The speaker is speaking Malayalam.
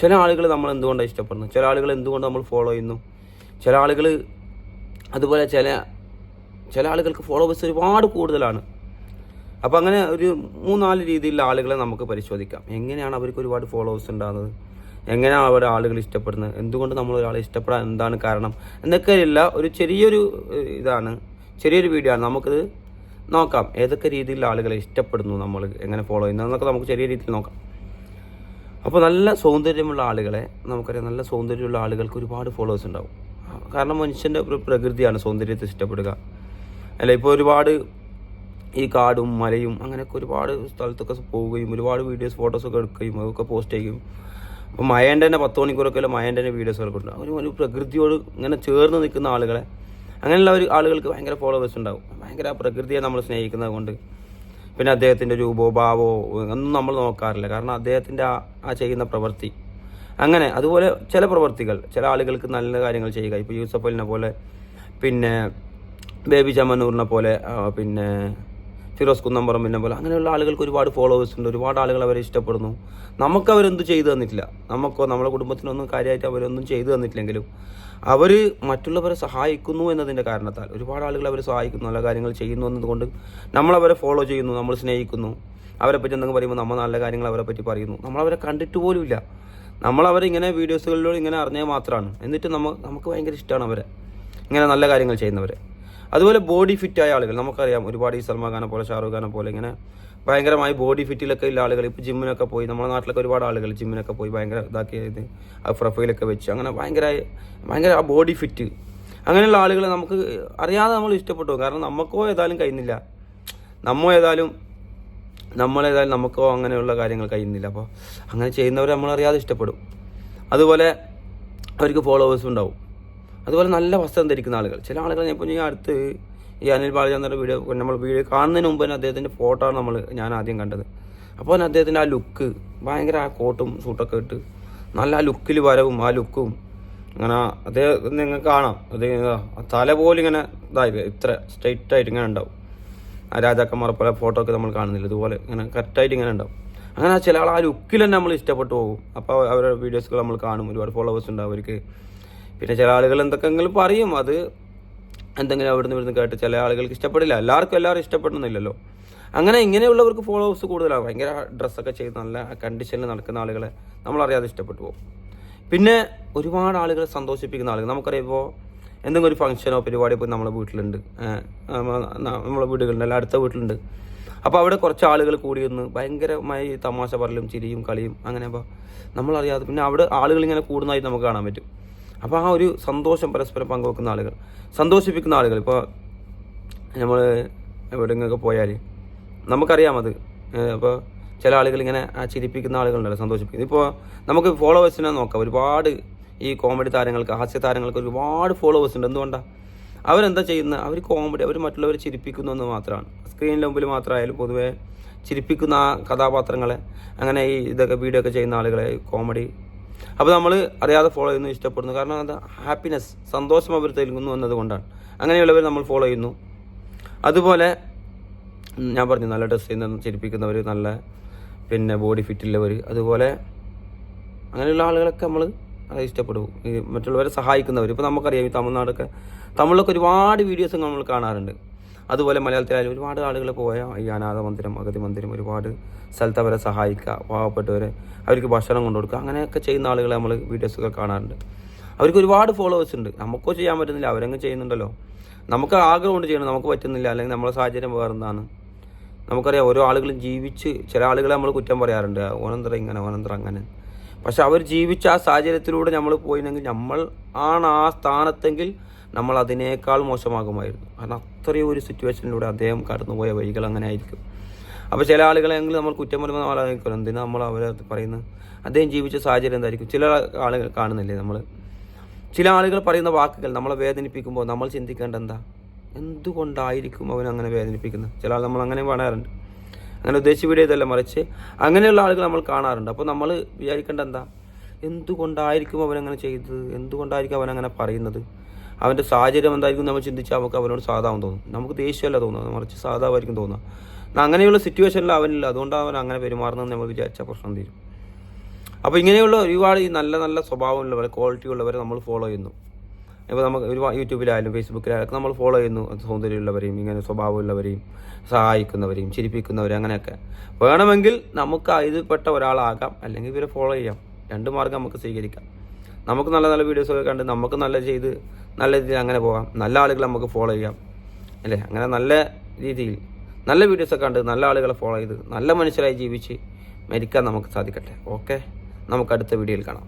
ചില ആളുകൾ നമ്മൾ എന്തുകൊണ്ടാണ് ഇഷ്ടപ്പെടുന്നത്? ചില ആളുകൾ എന്തുകൊണ്ട് നമ്മൾ ഫോളോ ചെയ്യുന്നു? ചില ആളുകൾ അതുപോലെ ചില ചില ആളുകൾക്ക് ഫോളോവേഴ്സ് ഒരുപാട് കൂടുതലാണ്. അപ്പോൾ അങ്ങനെ ഒരു മൂന്നാൽ രീതിയിലുള്ള ആളുകളെ നമുക്ക് പരിശോധിക്കാം. എങ്ങനെയാണ് അവർക്ക് ഒരുപാട് ഫോളോവേഴ്സ് ഉണ്ടാകുന്നത്? എങ്ങനെയാണ് അവർ ആളുകൾ ഇഷ്ടപ്പെടുന്നത്? എന്തുകൊണ്ട് നമ്മൾ ഒരാളെ ഇഷ്ടപ്പെടാൻ എന്താണ് കാരണം? എന്നൊക്കെയുള്ള ഒരു ചെറിയൊരു ഇതാണ്. ചെറിയൊരു വീഡിയോ ആണ്. നമുക്കിത് നോക്കാം. ഏതൊക്കെ രീതിയിലുള്ള ആളുകളെ ഇഷ്ടപ്പെടുന്നു നമ്മൾ? എങ്ങനെ ഫോളോ ചെയ്യുന്നത് എന്നൊക്കെ നമുക്ക് ചെറിയ രീതിയിൽ നോക്കാം. അപ്പോൾ നല്ല സൗന്ദര്യമുള്ള ആളുകളെ നമുക്കറിയാം നല്ല സൗന്ദര്യമുള്ള ആളുകൾക്ക് ഒരുപാട് ഫോളോവേഴ്സ് ഉണ്ടാവും. കാരണം മനുഷ്യന്റെ ഒരു പ്രകൃതിയാണ് സൗന്ദര്യത്തെ ഇഷ്ടപ്പെടുക. അല്ല ഇപ്പോൾ ഒരുപാട് ഈ കാടും മലയും അങ്ങനെയൊക്കെ ഒരുപാട് സ്ഥലത്തൊക്കെ പോവുകയും ഒരുപാട് വീഡിയോസ് ഫോട്ടോസൊക്കെ എടുക്കുകയും അതൊക്കെ പോസ്റ്റ് ചെയ്യും അപ്പോൾ മയേന്റെ തന്നെ പത്ത് മണിക്കൂറൊക്കെ മയേന്റെ തന്നെ വീഡിയോസൊക്കെ ഉണ്ട്. അവർ ഒരു പ്രകൃതിയോട് ഇങ്ങനെ ചേർന്ന് നിൽക്കുന്ന ആളുകളെ അങ്ങനെയുള്ള ഒരു ആളുകൾക്ക് ഭയങ്കര ഫോളോവേഴ്സ് ഉണ്ടാവും. ഭയങ്കര പ്രകൃതിയെ നമ്മൾ സ്നേഹിക്കുന്നത് കൊണ്ട്. പിന്നെ അദ്ദേഹത്തിന്റെ രൂപോ ഭാവോ ഒന്നും നമ്മൾ നോക്കാറില്ല. കാരണം അദ്ദേഹത്തിന്റെ ആ ആ ചെയ്യുന്ന പ്രവൃത്തി. അങ്ങനെ അതുപോലെ ചില പ്രവൃത്തികൾ ചില ആളുകൾക്ക് നല്ല കാര്യങ്ങൾ ചെയ്യുക. ഇപ്പോൾ യൂസഫലിനെ പോലെ പിന്നെ ബേബി ചമ്മന്നൂറിനെ പോലെ പിന്നെ ഫിറോസ് കുന്നംപറമ്പിനെ പോലെ അങ്ങനെയുള്ള ആളുകൾക്ക് ഒരുപാട് ഫോളോവേഴ്സ് ഉണ്ട്. ഒരുപാട് ആളുകൾ അവരെ ഇഷ്ടപ്പെടുന്നു. നമുക്ക് അവരെന്ത് ചെയ്തു തന്നിട്ടില്ല. നമുക്കോ നമ്മുടെ കുടുംബത്തിനൊന്നും കാര്യമായിട്ട് അവരൊന്നും ചെയ്തു തന്നിട്ടില്ലെങ്കിലും അവർ മറ്റുള്ളവരെ സഹായിക്കുന്നു എന്നതിന്റെ കാരണത്താൽ ഒരുപാട് ആളുകൾ അവരെ സഹായിക്കുന്നു നല്ല കാര്യങ്ങൾ ചെയ്യുന്നു എന്നതുകൊണ്ട് നമ്മളവരെ ഫോളോ ചെയ്യുന്നു നമ്മൾ സ്നേഹിക്കുന്നു. അവരെ പറ്റി എന്തെങ്കിലും പറയുമ്പോൾ നമ്മൾ നല്ല കാര്യങ്ങൾ അവരെ പറ്റി പറയുന്നു. നമ്മളവരെ കണ്ടിട്ട് പോലും ഇല്ല. നമ്മളവരെ ഇങ്ങനെ വീഡിയോസുകളിലൂടെ ഇങ്ങനെ അറിഞ്ഞാൽ മാത്രമാണ്. എന്നിട്ട് നമ്മൾ നമുക്ക് ഭയങ്കര ഇഷ്ടമാണ് അവരെ. ഇങ്ങനെ നല്ല കാര്യങ്ങൾ ചെയ്യുന്നവരെ. അതുപോലെ ബോഡി ഫിറ്റ് ആയ ആളുകൾ നമുക്കറിയാം ഒരുപാട് ഈ സൽമാൻ ഖാനെ പോലെ ഷാറുഖ് ഖാനെ പോലെ ഇങ്ങനെ ഭയങ്കരമായി ബോഡി ഫിറ്റിലൊക്കെ ഉള്ള ആളുകൾ ഇപ്പോൾ ജിമ്മിനൊക്കെ പോയി നമ്മുടെ നാട്ടിലൊക്കെ ഒരുപാട് ആളുകൾ ജിമ്മിനൊക്കെ പോയി ഭയങ്കര ഇതാക്കിയത് ആ പ്രൊഫൈലൊക്കെ വെച്ച് അങ്ങനെ ഭയങ്കര ഭയങ്കര ആ ബോഡി ഫിറ്റ് അങ്ങനെയുള്ള ആളുകളെ നമുക്ക് അറിയാതെ നമ്മൾ ഇഷ്ടപ്പെട്ടു കാരണം നമുക്കോ ഏതായാലും കഴിയുന്നില്ല. നമ്മോ ഏതായാലും നമ്മളേതായാലും നമുക്കോ അങ്ങനെയുള്ള കാര്യങ്ങൾ കഴിയുന്നില്ല. അപ്പോൾ അങ്ങനെ ചെയ്യുന്നവരെ നമ്മളറിയാതെ ഇഷ്ടപ്പെടും. അതുപോലെ അവർക്ക് ഫോളോവേഴ്സ് ഉണ്ടാവും. അതുപോലെ നല്ല വസ്ത്രം ധരിക്കുന്ന ആളുകൾ. ചില ആളുകൾ ഞാൻ ഇപ്പോൾ ഞാൻ അടുത്ത് ഈ അനിൽ ബാലചന്ദ്രന്റെ വീഡിയോ നമ്മൾ വീഡിയോ കാണുന്നതിന് മുമ്പ് തന്നെ അദ്ദേഹത്തിന്റെ ഫോട്ടോ ആണ് നമ്മൾ ഞാൻ ആദ്യം കണ്ടത്. അപ്പോൾ തന്നെ അദ്ദേഹത്തിന്റെ ആ ലുക്ക് ഭയങ്കര ആ കോട്ടും സൂട്ടൊക്കെ ഇട്ട് നല്ല ആ ലുക്കിൽ വരവും ആ ലുക്കും അങ്ങനെ അദ്ദേഹം നിങ്ങൾ കാണാം. അത് തല പോലും ഇങ്ങനെ ഇതായി ഇത്ര സ്ട്രെയിറ്റ് ആയിട്ട് ഇങ്ങനെ ഉണ്ടാവും. ആ രാജാക്കന്മാരെ പോലെ ഫോട്ടോ ഒക്കെ നമ്മൾ കാണുന്നില്ല ഇതുപോലെ ഇങ്ങനെ കറക്റ്റായിട്ട് ഇങ്ങനെ ഉണ്ടാവും. അങ്ങനെ ചില ആൾ ആ ലുക്കിൽ തന്നെ നമ്മൾ ഇഷ്ടപ്പെട്ടു പോകും. അപ്പോൾ അവരുടെ വീഡിയോസുകൾ നമ്മൾ കാണും ഒരുപാട് ഫോളോവേഴ്സ് ഉണ്ടാവും അവർക്ക്. പിന്നെ ചില ആളുകൾ എന്തൊക്കെയെങ്കിലും പറയും അത് എന്തെങ്കിലും അവിടുന്ന് ഇവിടുന്ന് കേട്ട് ചില ആളുകൾക്ക് ഇഷ്ടപ്പെടില്ല. എല്ലാവർക്കും എല്ലാവരും ഇഷ്ടപ്പെടുന്നില്ലല്ലോ. അങ്ങനെ ഇങ്ങനെയുള്ളവർക്ക് ഫോളോവേഴ്സ് കൂടുതലാണ് ഭയങ്കര ഡ്രസ്സൊക്കെ ചെയ്ത് നല്ല കണ്ടീഷനിൽ നടക്കുന്ന ആളുകളെ നമ്മളറിയാതെ ഇഷ്ടപ്പെട്ടു പോകും. പിന്നെ ഒരുപാട് ആളുകളെ സന്തോഷിപ്പിക്കുന്ന ആളുകൾ. നമുക്കറിയുമ്പോൾ എന്തെങ്കിലും ഒരു ഫംഗ്ഷനോ പരിപാടിയോ പോയി നമ്മളെ വീട്ടിലുണ്ട്. നമ്മളെ വീടുകളുണ്ട് അല്ല അടുത്ത വീട്ടിലുണ്ട്. അപ്പോൾ അവിടെ കുറച്ച് ആളുകൾ കൂടി ഒന്ന് ഭയങ്കരമായി തമാശ പറലും ചിരിയും കളിയും അങ്ങനെ അപ്പോൾ നമ്മളറിയാതെ പിന്നെ അവിടെ ആളുകൾ ഇങ്ങനെ കൂടുന്നതായി നമുക്ക് കാണാൻ പറ്റും. അപ്പോൾ ആ ഒരു സന്തോഷം പരസ്പരം പങ്കുവെക്കുന്ന ആളുകൾ സന്തോഷിപ്പിക്കുന്ന ആളുകൾ. ഇപ്പോൾ നമ്മൾ എവിടെയെങ്കിലൊക്കെ പോയാൽ നമുക്കറിയാം അത്. അപ്പോൾ ചില ആളുകൾ ഇങ്ങനെ ആ ചിരിപ്പിക്കുന്ന ആളുകളുണ്ടല്ലോ സന്തോഷിപ്പിക്കുന്നത് ഇപ്പോൾ നമുക്ക് ഫോളോവേഴ്സിനെ നോക്കാം. ഒരുപാട് ഈ കോമഡി താരങ്ങൾക്ക് ഹാസ്യ താരങ്ങൾക്ക് ഒരുപാട് ഫോളോവേഴ്സ് ഉണ്ട്. എന്തുകൊണ്ടാണ് അവരെന്താ ചെയ്യുന്നത് അവർ കോമഡി അവർ മറ്റുള്ളവരെ ചിരിപ്പിക്കുന്നു എന്ന് മാത്രമാണ്. സ്ക്രീനിന്റെ മുമ്പിൽ മാത്രമായാലും പൊതുവേ ചിരിപ്പിക്കുന്ന ആ കഥാപാത്രങ്ങളെ അങ്ങനെ ഈ ഇതൊക്കെ വീഡിയോ ഒക്കെ ചെയ്യുന്ന ആളുകളെ കോമഡി അപ്പോൾ നമ്മൾ അറിയാതെ ഫോളോ ചെയ്യുന്നു ഇഷ്ടപ്പെടുന്നു. കാരണം അത് ഹാപ്പിനെസ് സന്തോഷം അവർ നൽകുന്നു എന്നതുകൊണ്ടാണ്. അങ്ങനെയുള്ളവർ നമ്മൾ ഫോളോ ചെയ്യുന്നു. അതുപോലെ ഞാൻ പറഞ്ഞു നല്ല ഡ്രസ്സ് ചെയ്യുന്ന ചിരിപ്പിക്കുന്നവർ നല്ല പിന്നെ ബോഡി ഫിറ്റുള്ളവർ അതുപോലെ അങ്ങനെയുള്ള ആളുകളൊക്കെ നമ്മൾ അത് ഇഷ്ടപ്പെടും. ഈ മറ്റുള്ളവരെ സഹായിക്കുന്നവർ ഇപ്പോൾ നമുക്കറിയാം ഈ തമിഴ്നാടൊക്കെ തമിഴിലൊക്കെ ഒരുപാട് വീഡിയോസ് നമ്മൾ കാണാറുണ്ട്. അതുപോലെ മലയാളത്തിലായാലും ഒരുപാട് ആളുകൾ പോയ ഈ അനാഥ മന്ദിരം അഗതി മന്ദിരം ഒരുപാട് സ്ഥലത്ത് അവരെ സഹായിക്കുക പാവപ്പെട്ടവരെ അവർക്ക് ഭക്ഷണം കൊണ്ടു കൊടുക്കുക അങ്ങനെയൊക്കെ ചെയ്യുന്ന ആളുകളെ നമ്മൾ വീഡിയോസൊക്കെ കാണാറുണ്ട്. അവർക്ക് ഒരുപാട് ഫോളോവേഴ്സ് ഉണ്ട്. നമുക്കോ ചെയ്യാൻ പറ്റുന്നില്ല അവരങ്ങ് ചെയ്യുന്നുണ്ടല്ലോ. നമുക്ക് ആഗ്രഹമുണ്ട് ചെയ്യണം നമുക്ക് പറ്റുന്നില്ല അല്ലെങ്കിൽ നമ്മളെ സാഹചര്യം വേറെന്താണ് നമുക്കറിയാം ഓരോ ആളുകളും ജീവിച്ച് ചില ആളുകളെ നമ്മൾ കുറ്റം പറയാറുണ്ട് ഓനന്തര ഇങ്ങനെ ഓനന്തര അങ്ങനെ. പക്ഷെ അവർ ജീവിച്ച ആ സാഹചര്യത്തിലൂടെ നമ്മൾ പോയില്ലെങ്കിൽ നമ്മൾ ആണ് ആ സ്ഥാനത്തെങ്കിൽ നമ്മൾ അതിനേക്കാൾ മോശമാകുമായിരുന്നു. കാരണം അത്രയും ഒരു സിറ്റുവേഷനിലൂടെ അദ്ദേഹം കടന്നുപോയ വഴികൾ അങ്ങനെ ആയിരിക്കും അപ്പോൾ ചില ആളുകളെങ്കിലും നമ്മൾ കുറ്റം വരുമ്പോൾ ആളായിരിക്കും എന്തിനാ നമ്മൾ അവരെ പറയുന്നത്? അദ്ദേഹം ജീവിച്ച സാഹചര്യം എന്തായിരിക്കും? ചില ആളുകൾ കാണുന്നില്ലേ നമ്മൾ? ചില ആളുകൾ പറയുന്ന വാക്കുകൾ നമ്മളെ വേദനിപ്പിക്കുമ്പോൾ നമ്മൾ ചിന്തിക്കേണ്ട എന്താ? എന്തുകൊണ്ടായിരിക്കും അവൻ അങ്ങനെ വേദനിപ്പിക്കുന്നത്? ചില ആൾ നമ്മൾ അങ്ങനെ കാണാറുണ്ട്. അങ്ങനെ ഉദ്ദേശിച്ച വീഡിയോ ഇതല്ല മറിച്ച് അങ്ങനെയുള്ള ആളുകൾ നമ്മൾ കാണാറുണ്ട്. അപ്പോൾ നമ്മൾ വിചാരിക്കേണ്ട എന്താ? എന്തുകൊണ്ടായിരിക്കും അവനങ്ങനെ ചെയ്തത്? എന്തുകൊണ്ടായിരിക്കും അവനങ്ങനെ പറയുന്നത്? അവന്റെ സാഹചര്യം എന്തായിരിക്കും നമ്മൾ ചിന്തിച്ചാൽ നമുക്ക് അവനോട് സാധാവും തോന്നും. നമുക്ക് ദേഷ്യമല്ല തോന്നുന്നത്. മറിച്ച് സാധാവായിരിക്കും തോന്നുക അങ്ങനെയുള്ള സിറ്റുവേഷനിൽ അവനില്ല. അതുകൊണ്ടാണ് അവൻ അങ്ങനെ പെരുമാറുന്നതെന്ന് നമ്മൾ വിചാരിച്ച പ്രശ്നം തീരും. അപ്പോൾ ഇങ്ങനെയുള്ള ഒരുപാട് ഈ നല്ല നല്ല സ്വഭാവമുള്ളവരെ ക്വാളിറ്റി ഉള്ളവരെ നമ്മൾ ഫോളോ ചെയ്യുന്നു. ഇപ്പോൾ നമുക്ക് ഒരു യൂട്യൂബിലായാലും ഫേസ്ബുക്കിലായാലും നമ്മൾ ഫോളോ ചെയ്യുന്നു. സൗന്ദര്യമുള്ളവരെയും ഇങ്ങനെ സ്വഭാവമുള്ളവരെയും സഹായിക്കുന്നവരെയും ചിരിപ്പിക്കുന്നവരെയും അങ്ങനെയൊക്കെ. വേണമെങ്കിൽ നമുക്ക് ഇതിൽപ്പെട്ട ഒരാളാകാം. അല്ലെങ്കിൽ ഇവരെ ഫോളോ ചെയ്യാം. രണ്ട് മാർഗം നമുക്ക് സ്വീകരിക്കാം. നമുക്ക് നല്ല നല്ല വീഡിയോസൊക്കെ കണ്ട് നമുക്ക് നല്ല ചെയ്ത് നല്ല രീതിയിൽ അങ്ങനെ പോകാം. നല്ല ആളുകളെ നമുക്ക് ഫോളോ ചെയ്യാം. അല്ലേ? അങ്ങനെ നല്ല രീതിയിൽ നല്ല വീഡിയോസൊക്കെ കണ്ട് നല്ല ആളുകളെ ഫോളോ ചെയ്ത് നല്ല മനുഷ്യരായി ജീവിച്ച് മരിക്കാൻ നമുക്ക് സാധിക്കട്ടെ. ഓക്കെ നമുക്ക് അടുത്ത വീഡിയോയിൽ കാണാം.